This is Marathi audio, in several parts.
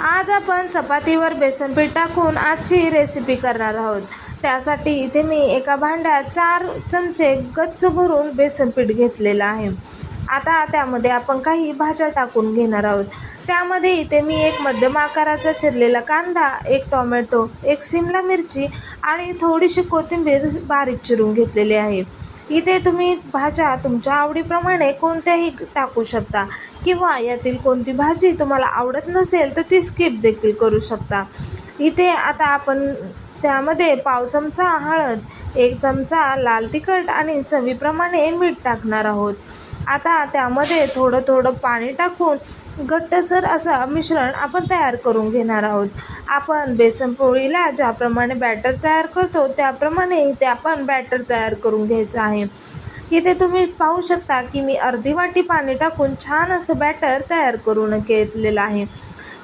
आज आपण चपातीवर बेसन पीठ टाकून आजची रेसिपी करणार आहोत. त्यासाठी इथे मी एका भांड्यात चार चमचे गच्च भरून बेसन पीठ घेतलेलं आहे. आता त्यामध्ये आपण काही भाज्या टाकून घेणार आहोत. त्यामध्ये इथे मी एक मध्यम आकाराचा चिरलेला कांदा एक टोमॅटो एक सिमला मिरची आणि थोडीशी कोथिंबीर बारीक चिरून घेतलेली आहे. इथे तुम्ही भाज्या तुमच्या आवडीप्रमाणे कोणत्याही टाकू शकता. किंवा यातील कोणती भाजी तुम्हाला आवडत नसेल तर ती स्किप देखील करू शकता. इथे आता आपण त्यामध्ये पाव चमचा हळद एक चमचा लाल तिखट आणि चवीप्रमाणे मीठ टाकणार आहोत. आता त्यामध्ये थोडं थोडं पाणी टाकून घट्टसर असं मिश्रण आपण तयार करून घेणार आहोत. आपण बेसन पोळीला ज्याप्रमाणे बॅटर तयार करतो त्याप्रमाणे इथे आपण बॅटर तयार करून घ्यायचं आहे. इथे तुम्ही पाहू शकता की मी अर्धी वाटी पाणी टाकून छान असं बॅटर तयार करून घेतलेलं आहे.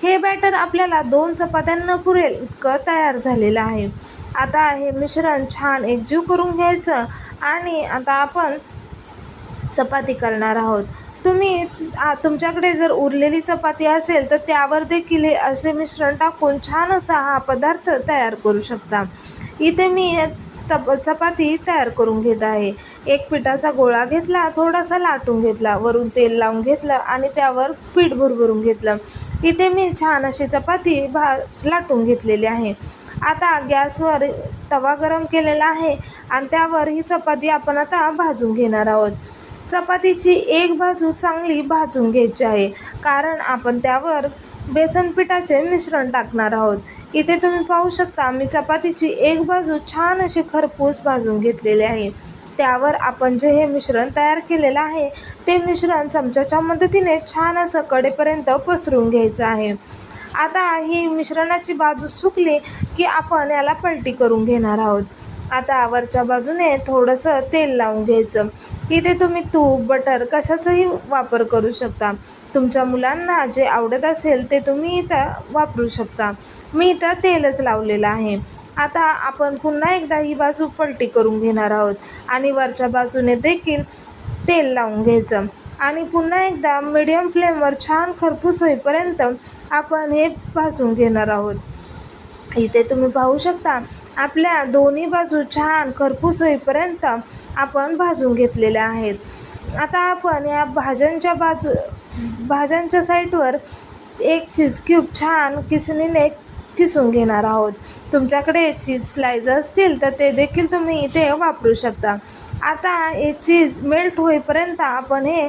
हे बॅटर आपल्याला दोन चपात्यांना पुरेल इतकं तयार झालेलं आहे. आता हे मिश्रण छान एकजीव करून घ्यायचं आणि आता आपण चपाती करणार आहोत. तुम्ही तुमच्याकडे जर उरलेली चपाती असेल तर त्यावर देखील हे असे मिश्रण टाकून छान असा हा पदार्थ तयार करू शकता. इथे मी तप चपाती तयार करून घेत आहे. एक पिठाचा गोळा घेतला थोडासा लाटून घेतला वरून तेल लावून घेतलं आणि त्यावर पीठ भरभरून घेतलं. इथे मी छान अशी चपाती भा लाटून घेतलेली आहे. आता गॅसवर तवा गरम केलेला आहे आणि त्यावर ही चपाती आपण आता भाजून घेणार आहोत. चपातीची एक बाजू चांगली भाजून घ्यायची आहे. कारण आपण त्यावर बेसन पिठाचे मिश्रण टाकणार आहोत. इथे तुम्ही पाहू शकता मी चपातीची एक बाजू छान अशी खरपूस भाजून घेतलेली आहे. त्यावर आपण जे हे मिश्रण तयार केलेलं आहे ते मिश्रण चमच्याच्या मदतीने छान असं कडेपर्यंत पसरून घ्यायचं आहे. आता ही मिश्रणाची बाजू सुकली की आपण याला पलटी करून घेणार आहोत. आता वरच्या बाजूने थोडंसं तेल लावून घ्यायचं. इथे तुम्ही तूप बटर कशाचाही वापर करू शकता. तुमच्या मुलांना जे आवडत असेल ते तुम्ही इथं वापरू शकता. मी इथं तेलच लावलेलं आहे. आता आपण पुन्हा एकदा ही बाजू पलटी करून घेणार आहोत. आणि वरच्या बाजूने देखील तेल लावून घ्यायचं. आणि पुन्हा एकदा मिडियम फ्लेमवर छान खरपूस होईपर्यंत आपण हे भाजून घेणार आहोत. इथे तुम्ही पाहू शकता आपल्या दोन्ही बाजू छान खरपूस होईपर्यंत आपण भाजून घेतलेल्या आहेत. आता आपण या भाज्यांच्या बाजू भाज्यांच्या साईडवर एक चीज क्यूब छान किसणीने किसून घेणार आहोत. तुमच्याकडे चीज स्लाइज असतील तर ते देखील तुम्ही इथे वापरू शकता. आता हे चीज मेल्ट होईपर्यंत आपण हे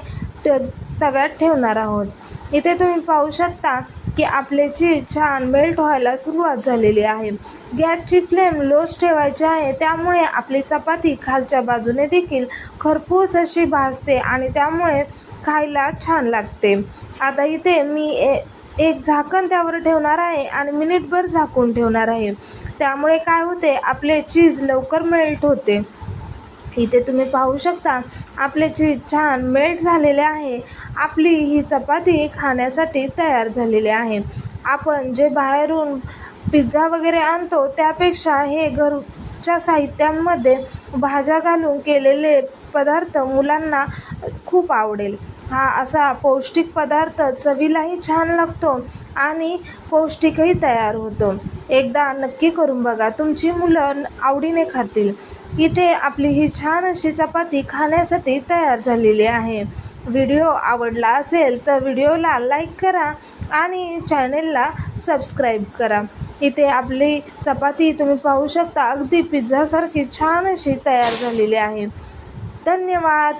तव्यात ठेवणार आहोत. इथे तुम्ही पाहू शकता की आपले चीज छान मेल्ट व्हायला सुरुवात झालेली आहे. गॅसची फ्लेम लोच ठेवायची आहे. त्यामुळे आपली चपाती खालच्या बाजूने देखील खरपूस अशी भाजते आणि त्यामुळे खायला छान लागते. आता इथे मी ए एक झाकण त्यावर ठेवणार आहे आणि मिनिटभर झाकून ठेवणार आहे. त्यामुळे काय होते? आपले चीज लवकर मेल्ट होते. इथे तुम्ही पाहू शकता आपले चीज छान मेल्ट झालेले आहे आपली ही चपाती खाण्यासाठी तयार झालेली आहे. आपण जे बाहेरून पिझ्झा वगैरे आणतो त्यापेक्षा हे घरच्या साहित्यांमध्ये भाज्या घालून केलेले पदार्थ मुलांना खूप आवडेल. हा असा पौष्टिक पदार्थ चवीलाही छान लागतो आणि पौष्टिकही तयार होतो. एकदा नक्की करून बघा तुमची मुलं आवडीने खातील. इथे आपली ही छान अशी चपाती खाण्यासाठी तयार झालेली आहे. व्हिडिओ आवडला असेल तर व्हिडिओला लाईक करा आणि चॅनेलला सबस्क्राईब करा. इथे आपली चपाती तुम्ही पाहू शकता. अगदी पिझ्झासारखी छान अशी तयार झालेली आहे. धन्यवाद.